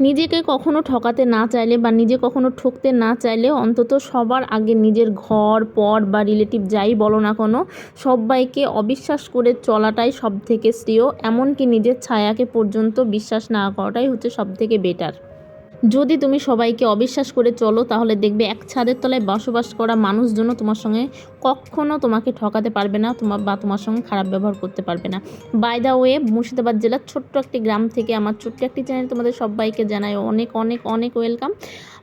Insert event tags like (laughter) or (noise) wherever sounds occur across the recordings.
নিজেকে কখনো ঠকাতে না চাইলে বা নিজে কখনো ঠকতে না চাইলে অন্তত সবার আগে নিজের ঘর, পর বা রিলেটিভ যাই বলো না কোনো, সবাইকে অবিশ্বাস করে চলাটাই সব থেকে শ্রেয়। এমনকি নিজের ছায়াকে পর্যন্ত বিশ্বাস না করাটাই হচ্ছে সব থেকে বেটার যদি তুমি সবাইকে অবিশ্বাস করে চলো, তাহলে দেখবে এক ছাদের তলায় বসবাস করা মানুষজন তোমার সঙ্গে কখনো তোমাকে ঠকাতে পারবে না তোমার বা তোমার সঙ্গে খারাপ ব্যবহার করতে পারবে না। বাই দা ওয়ে মুর্শিদাবাদ জেলার ছোট্ট একটি গ্রাম থেকে আমার ছোট্ট একটি চ্যানেল তোমাদের সবাইকে জানাই অনেক অনেক অনেক ওয়েলকাম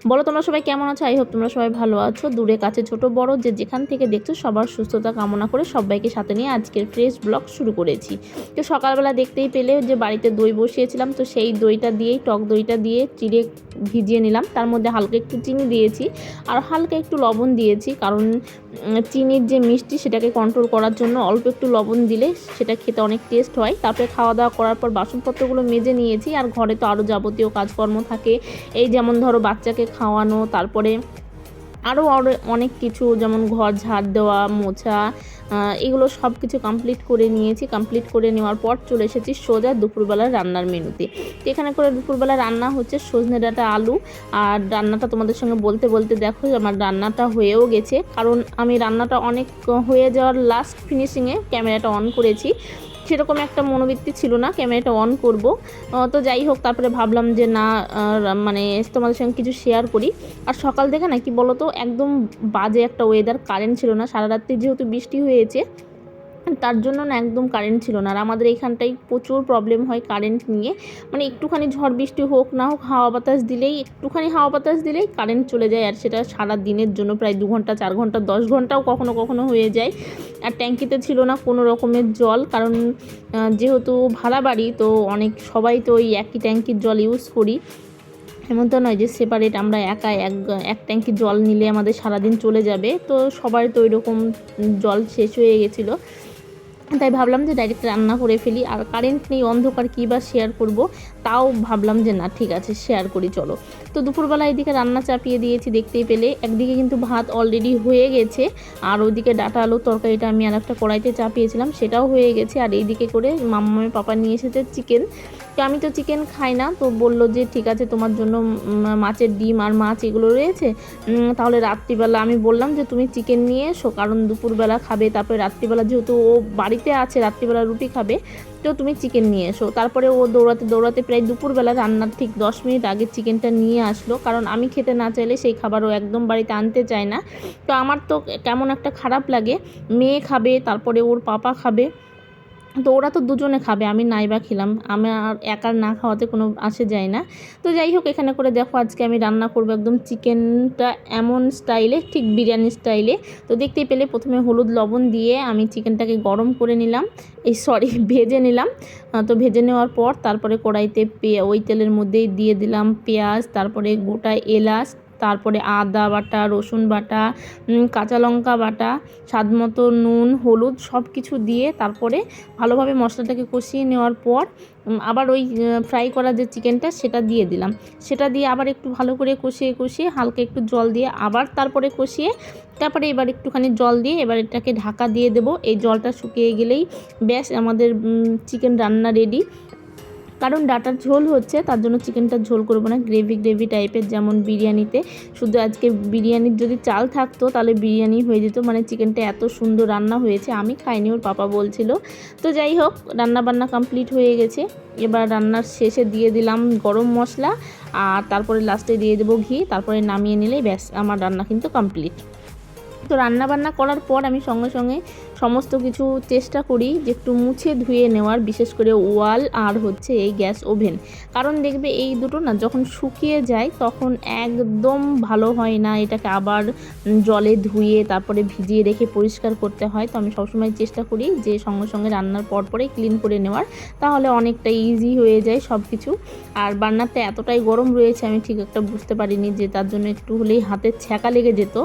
বলো, তোমরা সবাই কেমন আছো? আই হোপ তোমরা সবাই ভালো আছো। দূরে কাছে ছোট বড় যে যেখান থেকে দেখছ, সবার সুস্থতা কামনা করে সবাইকে সাথে নিয়ে আজকের ফ্রেশ ব্লগ শুরু করেছি। তো সকালবেলা দেখতেই পেলে যে বাড়িতে দই বসিয়েছিলাম, তো সেই দইটা দিয়েই, টক দইটা দিয়ে, চিড়ে ভিজিয়ে নিলাম। তার মধ্যে হালকা একটু চিনি দিয়েছি আর হালকা একটু লবণ দিয়েছি। কারণ চিনির যে মিষ্টি সেটাকে কন্ট্রোল করার জন্য অল্প একটু লবণ দিলে সেটা খেতে অনেক টেস্ট হয়। তারপরে খাওয়া দাওয়া করার পর বাসনপত্রগুলো মেজে নিয়েছি। আর ঘরে তো আরও যাবতীয় কাজকর্ম থাকে। এই যেমন ধরো বাচ্চাকে খাওয়ানো, তারপরে আরও আরও অনেক কিছু, যেমন ঘর ঝাড় দেওয়া, মোছা এগুলো সব কিছু কমপ্লিট করে নিয়েছি। কমপ্লিট করে নেওয়ার পর চলে এসেছি সোজা দুপুরবেলার রান্নার মেনুতে। তো এখানে করে দুপুরবেলা রান্না হচ্ছে সজনে ডাঁটা আলু। আর রান্নাটা তোমাদের সঙ্গে বলতে বলতে দেখো, আমার রান্নাটা হয়েও গেছে। কারণ আমি রান্নাটা অনেক হয়ে যাওয়ার লাস্ট ফিনিশিংয়ে ক্যামেরাটা অন করেছি। সেরকম একটা মনোবৃত্তি ছিল না, ক্যামেরাটা অন করব। তো যাই হোক, তারপরে ভাবলাম যে না মানে তোমাদের সঙ্গে কিছু শেয়ার করি। আর সকাল থেকে না, কি বলতো, একদম বাজে একটা ওয়েদার কারেন্ট ছিল না। সারা রাত্রি যেহেতু বৃষ্টি হয়েছে তার জন্য না একদম কারেন্ট ছিল না। আর আমাদের এইখানটায় প্রচুর প্রবলেম হয় কারেন্ট নিয়ে। মানে একটুখানি ঝড় বৃষ্টি হোক না হোক, হাওয়া বাতাস দিলেই, একটুখানি হাওয়া বাতাস দিলেই কারেন্ট চলে যায়। আর সেটা সারা দিনের জন্য প্রায় দু ঘণ্টা, চার ঘণ্টা, দশ ঘন্টাও কখনো কখনো হয়ে যায়। আর ট্যাঙ্কিতে ছিল না কোনো রকমের জল। কারণ যেহেতু ভাড়া বাড়ি, তো অনেক সবাই তো ওই একই ট্যাঙ্কির জল ইউজ করি। এমন তো নয় যে সেপারেট আমরা একা এক এক ট্যাঙ্কি জল নিলে আমাদের সারাদিন চলে যাবে। তো সবার তো ওই রকম জল শেষ হয়ে গেছিল। তাই ভাবলাম যে ডাইরেক্ট রান্না করে ফেলি। আর কারেন্ট নেই, অন্ধকার কী বা শেয়ার করব? তাও ভাবলাম যে না, ঠিক আছে শেয়ার করি, চলো। তো দুপুরবেলা এদিকে রান্না চাপিয়ে দিয়েছি, দেখতেই পেলে। একদিকে কিন্তু ভাত অলরেডি হয়ে গেছে, আর ওইদিকে ডাটা আলুর তরকারিটা আমি আর একটা কড়াইতে চাপিয়েছিলাম, সেটাও হয়ে গেছে। আর এইদিকে করে মাম্মামের পাপা নিয়ে এসেছে চিকেন আমি তো চিকেন খাই না, তো বলল যে ঠিক আছে তোমার জন্য মাছের ডিম আর মাছ এগুলো রয়েছে। তাহলে রাত্রিবেলা আমি বললাম যে তুমি চিকেন নিয়ে এসো, কারণ দুপুরবেলা খাবে, তারপরে রাত্রিবেলা যেহেতু ও বাড়িতে আছে, রাত্রিবেলা রুটি খাবে, তো তুমি চিকেন নিয়ে এসো। তারপরে ও দৌড়াতে দৌড়াতে প্রায় দুপুরবেলা রান্নার ঠিক দশ মিনিট আগে চিকেনটা নিয়ে আসলো, কারণ আমি খেতে না চাইলে সেই খাবার ও একদম বাড়িতে আনতে চায় না। তো আমার তো কেমন একটা খারাপ লাগে, মেয়ে খাবে, তারপরে ওর পাপা খাবে তো ওরা তো দুজনে খাবে, আমি নাইবা খেলাম। আমার একার না খাওয়াতে কোনো আসে যায় না। তো যাই হোক, এখানে করে দেখো আজকে আমি রান্না করব একদম চিকেনটা এমন স্টাইলে ঠিক বিরিয়ানি স্টাইলে তো দেখতেই পেলে প্রথমে হলুদ লবণ দিয়ে আমি চিকেনটাকে গরম করে নিলাম। এই সরি (laughs) ভেজে নিলাম। তো ভেজে নেওয়ার পর তারপরে কড়াইতে ওই তেলের মধ্যেই দিয়ে দিলাম পেঁয়াজ, তারপরে গোটা এলাচ তারপরে আদা বাটা, রসুন বাটা কাঁচা লঙ্কা বাটা, স্বাদ মতো নুন, হলুদ সব কিছু দিয়ে তারপরে ভালোভাবে মশলাটাকে কষিয়ে নেওয়ার পর আবার ওই ফ্রাই করা যে চিকেনটা সেটা দিয়ে দিলাম। সেটা দিয়ে আবার একটু ভালো করে কষিয়ে কষিয়ে হালকা একটু জল দিয়ে আবার তারপরে কষিয়ে তারপরে এবার একটুখানি জল দিয়ে এবার এটাকে ঢাকা দিয়ে দেবো। এই জলটা শুকিয়ে গেলেই ব্যাস আমাদের চিকেন রান্না রেডি কারণ ডাটার ঝোল হচ্ছে, তার জন্য চিকেনটার ঝোল করব না, গ্রেভি গ্রেভি টাইপের যেমন বিরিয়ানিতে। শুধু আজকে বিরিয়ানির যদি চাল থাকতো, তাহলে বিরিয়ানি হয়ে যেত মানে চিকেনটা এত সুন্দর রান্না হয়েছে, আমি খাইনি, ওর পাপা বলছিল। তো যাই হোক রান্না বান্না কমপ্লিট হয়ে গেছে। এবার রান্নার শেষে দিয়ে দিলাম গরম মশলা, আর তারপরে লাস্টে দিয়ে দেবো ঘি, তারপরে নামিয়ে নিলেই ব্যাস, আমার রান্না কিন্তু কমপ্লিট। তো রান্না বান্না করার পর আমি সঙ্গে সঙ্গে সমস্ত কিছু চেষ্টা করি যে একটু মুছে ধুয়ে নেওয়ার, বিশেষ করে ওয়াল আর হচ্ছে এই গ্যাস ওভেন। কারণ দেখবে এই দুটো না যখন শুকিয়ে যায় তখন একদম ভালো হয় না, এটাকে আবার জলে ধুয়ে তারপরে ভিজিয়ে রেখে পরিষ্কার করতে হয়। তো আমি সবসময় চেষ্টা করি যে সঙ্গে সঙ্গে রান্নার পর পরে ক্লিন করে নেওয়ার, তাহলে অনেকটা ইজি হয়ে যায় সব কিছু আর বান্নারটা এতটাই গরম রয়েছে আমি ঠিক একটা বুঝতে পারিনি যে তার জন্য একটু হলেই হাতের ছ্যাঁকা লেগে যেত।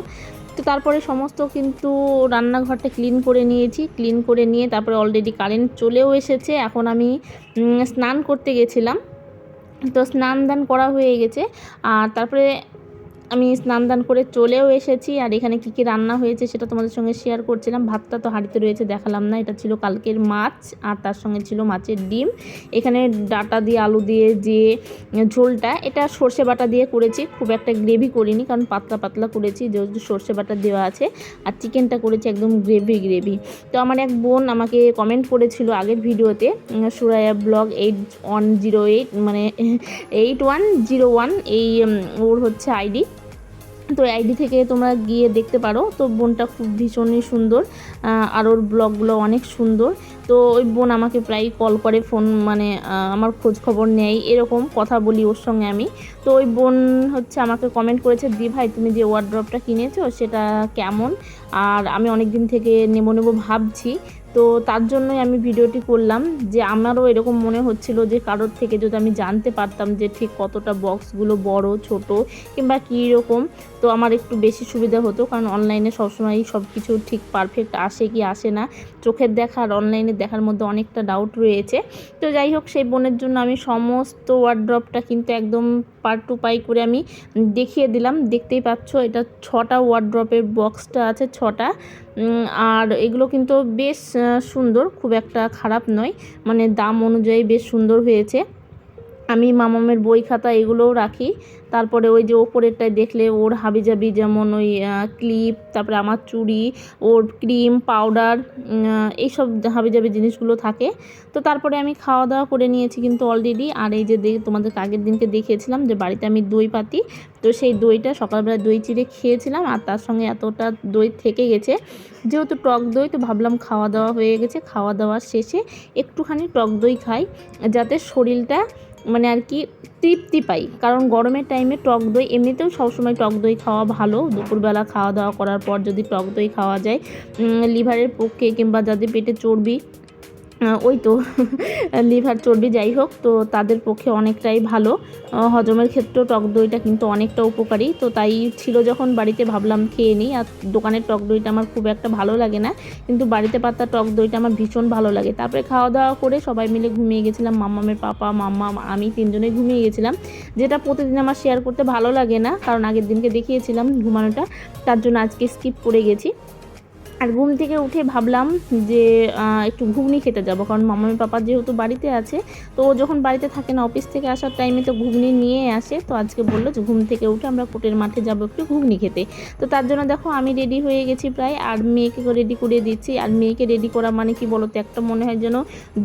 তো তারপরে সমস্ত কিন্তু রান্নাঘরটা ক্লিন করে নিয়েছি। ক্লিন করে নিয়ে তারপরে অলরেডি কারেন্ট চলেও এসেছে। এখন আমি স্নান করতে গেছিলাম। তো স্নান দান করা হয়ে গেছে। আর তারপরে আমি স্নান দান করে চলেও এসেছি আর এখানে কী কী রান্না হয়েছে সেটা তোমাদের সঙ্গে শেয়ার করছিলাম। ভাতটা তো হাঁড়িতে রয়েছে, দেখালাম না। এটা ছিল কালকের মাছ আর তার সঙ্গে ছিল মাছের ডিম। এখানে ডাটা দিয়ে, আলু দিয়ে যে ঝোলটা, এটা সর্ষে বাটা দিয়ে করেছি। খুব একটা গ্রেভি করিনি কারণ পাতলা পাতলা করেছি, যেহেতু সর্ষে বাটা দেওয়া আছে। আর চিকেনটা করেছি একদম গ্রেভি গ্রেভি তো আমার এক বোন আমাকে কমেন্ট করেছিল আগের ভিডিওতে Suraiya blog eight one zero eight মানে এইট ওয়ান জিরো ওয়ান এই ওর হচ্ছে আইডি তো আইডি থেকে তোমরা গিয়ে দেখতে পারো। তো বোনটা খুব ভীষণই সুন্দর আর ওর ব্লগগুলো অনেক সুন্দর। তো ওই বোন আমাকে প্রায় কল করে ফোন মানে আমার খোঁজ খবর নেয়। এরকম কথা বলি ওর সঙ্গে আমি। তো ওই বোন হচ্ছে আমাকে কমেন্ট করেছে, দি ভাই, তুমি যে ওয়ার্ড্রপটা কিনেছো, সেটা কেমন? আর আমি অনেক দিন থেকে নেব নেব ভাবছি। তো তার জন্যই আমি ভিডিওটি করলাম যে আমারও এরকম মনে হচ্ছিল যে কারোর থেকে যদি আমি জানতে পারতাম যে ঠিক কতটা বক্সগুলো বড়, ছোট কিংবা কী রকম তো আমার একটু বেশি সুবিধা হতো। কারণ অনলাইনে সবসময় সব কিছু ঠিক পারফেক্ট আসে কি আসে না, চোখের দেখা আর অনলাইনে দেখার মধ্যে অনেকটা ডাউট রয়েছে। তো যাই হোক, সেই বোনের জন্য আমি সমস্ত ওয়ার্ড্রপটা কিন্তু একদম পার টু পাই করে আমি দেখিয়ে দিলাম। দেখতেই পাচ্ছ, এটা ছটা ওয়ার্ড্রপের বক্সটা আছে, ছটা। আর এগুলো কিন্তু বেশ সুন্দর, খুব একটা খারাপ নয়। মানে দাম অনুযায়ী বেশ সুন্দর হয়েছে। আমি মামামের বই খাতা এগুলোও রাখি। তারপরে ওই যে ওপরেরটায় দেখলে ওর হাবিজাবি যেমন ওই ক্লিপ, তারপরে আমার চুড়ি, ওর ক্রিম, পাউডার এইসব হাবিজাবি জিনিসগুলো থাকে। তো তারপরে আমি খাওয়া দাওয়া করে নিয়েছি কিন্তু অলরেডি আর এই যে তোমাদের আগের দিনকে দেখিয়েছিলাম যে বাড়িতে আমি দই পাতি। তো সেই দইটা সকালবেলা দই চিড়ে খেয়েছিলাম আর তার সঙ্গে এতটা দই থেকে গেছে। যেহেতু টক দই, তো ভাবলাম খাওয়া দাওয়া হয়ে গেছে। খাওয়া দাওয়ার শেষে একটুখানি টক দই খাই, যাতে শরীরটা মানে আর কি তৃপ্তি পাই। কারণ গরমের টাইমে টক দই এমনিতেও সবসময় টক দই খাওয়া ভালো। দুপুরবেলা খাওয়া দাওয়া করার পর যদি টক দই খাওয়া যায় লিভারের পক্ষে কিংবা যাদের পেটে চর্বি ওই তো, (laughs) লিভার চর্বি যাই হোক, তো তাদের পক্ষে অনেকটাই ভালো। হজমের ক্ষেত্রেও টক দইটা কিন্তু অনেকটা উপকারী। তো তাই ছিল যখন বাড়িতে ভাবলাম খেয়ে নিই, আর দোকানের টক দইটা আমার খুব একটা ভালো লাগে না। কিন্তু বাড়িতে পাতা টক দইটা আমার ভীষণ ভালো লাগে। তারপরে খাওয়া দাওয়া করে সবাই মিলে ঘুমিয়ে গেছিলাম। মাম্মামের পাপা, মাম্মা, আমি তিনজনে ঘুমিয়ে গেছিলাম। যেটা প্রতিদিন আমার শেয়ার করতে ভালো লাগে না, কারণ আগের দিনকে দেখিয়েছিলাম ঘুমানোটা। তার জন্য আজকে স্কিপ করে গেছি। আর ঘুম থেকে উঠে ভাবলাম যে একটু ঘুগনি খেতে যাব। কারণ মামামি পাপা যেহেতু বাড়িতে আছে, তো ও যখন বাড়িতে থাকে না অফিস থেকে আসার টাইমে তো ঘুগনি নিয়ে আসে। তো আজকে বলল যে, ঘুম থেকে উঠে আমরা কোটের মাঠে যাব একটু ঘুগনি খেতে। তো তার জন্য দেখো, আমি রেডি হয়ে গেছি প্রায়। আর মেয়েকে রেডি করে দিচ্ছি। আর মেয়েকে রেডি করা মানে কি বলতো, একটা মনে হয় যেন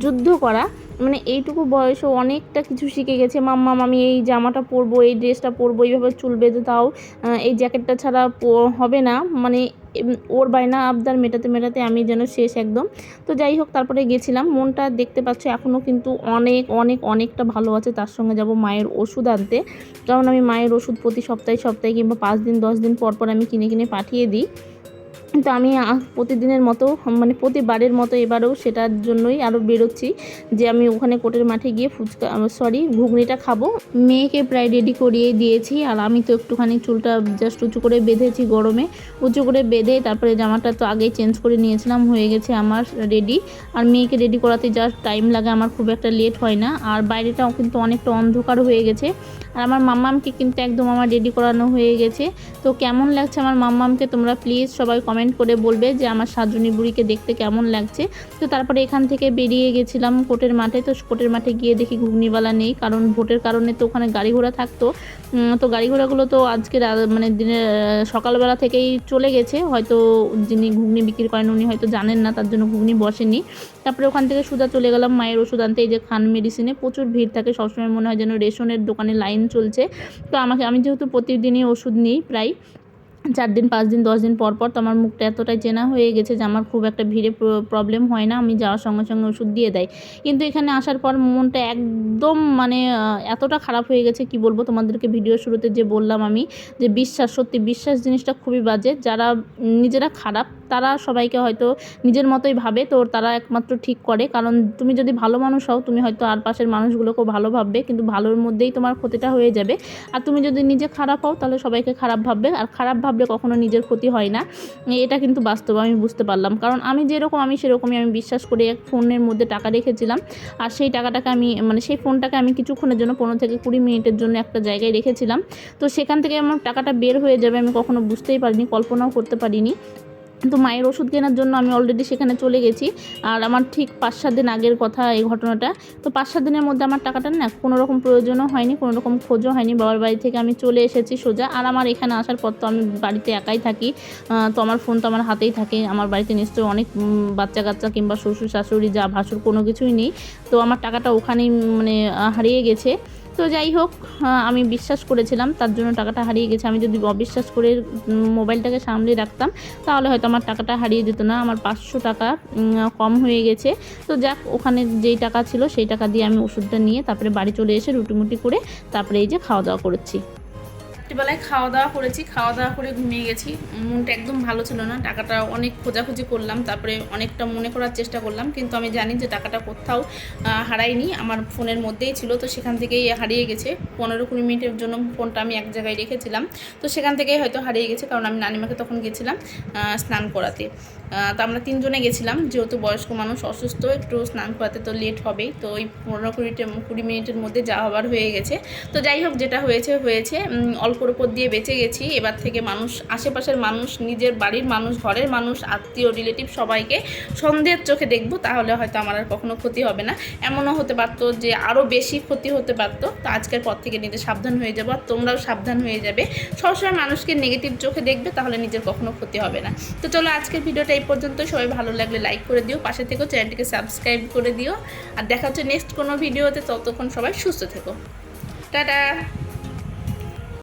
যুদ্ধ করা। মানে এইটুকু বয়সে অনেকটা কিছু শিখে গেছে। মাম্মা আমি এই জামাটা পরবো, এই ড্রেসটা পরবো, এইভাবে চুল বেঁধে তাও এই জ্যাকেটটা ছাড়া হবে না। মানে ওর বায়না আবদার মেটাতে মেটাতে আমি যেন শেষ একদম। তো যাই হোক, তারপরে গেছিলাম। মনটা দেখতে পাচ্ছ, এখনও কিন্তু অনেক অনেক, অনেকটা ভালো আছে। তার সঙ্গে যাব মায়ের ওষুধ আনতে। কারণ আমি মায়ের ওষুধ প্রতি সপ্তাহে সপ্তাহে কিংবা পাঁচ দিন, দশ দিন পর পর আমি কিনে কিনে পাঠিয়ে দিই। তো আমি প্রতিদিনের মতো মানে প্রতিবারের মতো এবারেও সেটার জন্যই আরও বেরোচ্ছি যে আমি ওখানে কোটের মাঠে গিয়ে ফুচকা সরি ঘুগনিটা খাব। মেয়েকে প্রায় রেডি করিয়ে দিয়েছি আর আমি তো একটুখানি চুলটা জাস্ট উঁচু করে বেঁধেছি গরমে। উঁচু করে বেঁধে তারপরে জামাটা তো আগেই চেঞ্জ করে নিয়েছিলাম, হয়ে গেছে আমার রেডি আর মেয়েকে রেডি করাতে জাস্ট টাইম লাগে আমার খুব একটা লেট হয় না। আর বাইরেটাও কিন্তু অনেকটা অন্ধকার হয়ে গেছে। আর আমার মাম্মামকে কিন্তু একদম আমার রেডি করানো হয়ে গেছে। তো কেমন লাগছে আমার মাম্মামকে তোমরা প্লিজ সবাই কমেন্ট করে বলবে যে আমার সাজনী বুড়িকে দেখতে কেমন লাগছে। তো তারপরে এখান থেকে বেরিয়ে গেছিলাম কোর্টের মাঠে। তো কোর্টের মাঠে গিয়ে দেখি ঘুগনিওয়ালা নেই, কারণ ভোটের কারণে তো ওখানে গাড়ি ঘোড়া থাকতো। তো গাড়ি ঘোড়াগুলো তো আজকে মানে দিনের সকালবেলা থেকেই চলে গেছে। হয়তো যিনি ঘুগনি বিক্রি করেন উনি হয়তো জানেন না, তার জন্য ঘুগনি বসেনি। তারপরে ওখান থেকে সুদা চলে গেলাম মায়ের ওষুধ আনতে। এই যে খান মেডিসিনে প্রচুর ভিড় থাকে, সবসময় মনে হয় যেন রেশনের দোকানে লাইন চলছে। তো আমাকে, আমি যেহেতু প্রতিদিনই ওষুধ নিই প্রায় চার দিন, পাঁচ দিন, দশ দিন পর পর তো আমার মুখটা এতটাই চেনা হয়ে গেছে যে আমার খুব একটা ভিড়ে প্রবলেম হয় না। আমি যাওয়ার সঙ্গে সঙ্গে ওষুধ দিয়ে দেয়। কিন্তু এখানে আসার পর মনটা একদম মানে এতটা খারাপ হয়ে গেছে, কি বলব তোমাদেরকে ভিডিও শুরুতে যে বললাম আমি, যে বিশ্বাস, সত্যি বিশ্বাস জিনিসটা খুবই বাজে। যারা নিজেরা খারাপ, তারা সবাইকে হয়তো নিজের মতোই ভাবে, তো তারা একমাত্র ঠিক করে। কারণ তুমি যদি ভালো মানুষ হও, তুমি হয়তো আর পাশের মানুষগুলোকেও ভালো ভাববে, কিন্তু ভালোর মধ্যেই তোমার ক্ষতিটা হয়ে যাবে। আর তুমি যদি নিজে খারাপ হও, তাহলে সবাইকে খারাপ ভাববে। আর খারাপ ভাববে ভাবলে কখনো নিজের ক্ষতি হয় না। এটা কিন্তু বাস্তব আমি বুঝতে পারলাম। কারণ আমি যেরকম আমি সেরকমই আমি বিশ্বাস করে এক ফোনের মধ্যে টাকা রেখেছিলাম। আর সেই টাকাটাকে আমি মানে সেই ফোনটাকে আমি কিছুক্ষণের জন্য পনেরো থেকে কুড়ি মিনিটের জন্য একটা জায়গায় রেখেছিলাম। তো সেখান থেকে আমার টাকাটা বের হয়ে যাবে আমি কখনো বুঝতেই পারিনি, কল্পনাও করতে পারিনি। তো মায়ের ওষুধ কেনার জন্য আমি অলরেডি সেখানে চলে গেছি। আর আমার ঠিক পাঁচ সাত দিন আগের কথা এই ঘটনাটা। তো পাঁচ সাত দিনের মধ্যে আমার টাকাটা না কোনো রকম প্রয়োজনও হয়নি, কোনো রকম খোঁজও হয়নি। বাবার বাড়ি থেকে আমি চলে এসেছি সোজা। আর আমার এখানে আসার পর তো আমি বাড়িতে একাই থাকি। তো আমার ফোন তো আমার হাতেই থাকে। আমার বাড়িতে নিশ্চয়ই অনেক বাচ্চা কাচ্চা কিংবা শ্বশুর শাশুড়ি যা ভাসুর কোনো কিছুই নেই। তো আমার টাকাটা ওখানেই মানে হারিয়ে গেছে। তো যাই হোক আমি বিশ্বাস করেছিলাম, তার জন্য টাকাটা হারিয়ে গেছে। আমি যদি অবিশ্বাস করে মোবাইলটাকে সামলে রাখতাম, তাহলে হয়তো আমার টাকাটা হারিয়ে যেত না। আমার পাঁচশো টাকা কম হয়ে গেছে। তো যাক, ওখানে যেই টাকা ছিল, সেই টাকা দিয়ে আমি ওষুধটা নিয়ে তারপরে বাড়ি চলে এসে রুটিমুটি করে তারপরে এই যে খাওয়া দাওয়া করেছি। রাত্রিবেলায় খাওয়া দাওয়া করেছি খাওয়া দাওয়া করে ঘুমিয়ে গেছি। মনটা একদম ভালো ছিল না টাকাটা অনেক খোঁজাখুঁজি করলাম তারপরে অনেকটা মনে করার চেষ্টা করলাম কিন্তু আমি জানি যে টাকাটা কোথাও হারাইনি আমার ফোনের মধ্যেই ছিল তো সেখান থেকেই হারিয়ে গেছে। পনেরো কুড়ি মিনিটের জন্য ফোনটা আমি এক জায়গায় রেখেছিলাম তো সেখান থেকেই হয়তো হারিয়ে গেছে কারণ আমি নানিমাকে তখন গেছিলাম স্নান করাতে। তো আমরা তিনজনে গেছিলাম যেহেতু বয়স্ক মানুষ অসুস্থ একটু স্নান করাতে তো লেট হবেই তো ওই পনেরো কুড়িটে কুড়ি মিনিটের মধ্যে যা হবার হয়ে গেছে। তো যাই হোক যেটা হয়েছে হয়েছে উম, অল্পর উপর দিয়ে বেঁচে গেছি। এবার থেকে মানুষ, আশেপাশের মানুষ, নিজের বাড়ির মানুষ, ঘরের মানুষ, আত্মীয় রিলেটিভ সবাইকে সন্দেহের চোখে দেখব, তাহলে হয়তো আমার আর কখনো ক্ষতি হবে না। এমনও হতে পারতো যে আরও বেশি ক্ষতি হতে পারতো। তো আজকের পর থেকে নিজে সাবধান হয়ে যাব আর তোমরাও সাবধান হয়ে যাবে। সবসময় মানুষকে নেগেটিভ চোখে দেখবে, তাহলে নিজের কখনো ক্ষতি হবে না। তো চলো আজকের ভিডিওটা এই পর্যন্ত সবাই ভালো লাগলে লাইক করে দিও। পাশে থেকেও চ্যানেলটিকে সাবস্ক্রাইব করে দিও। আর দেখা হচ্ছে নেক্সট কোনো ভিডিওতে। ততক্ষণ সবাই সুস্থ থেকো। টাটা!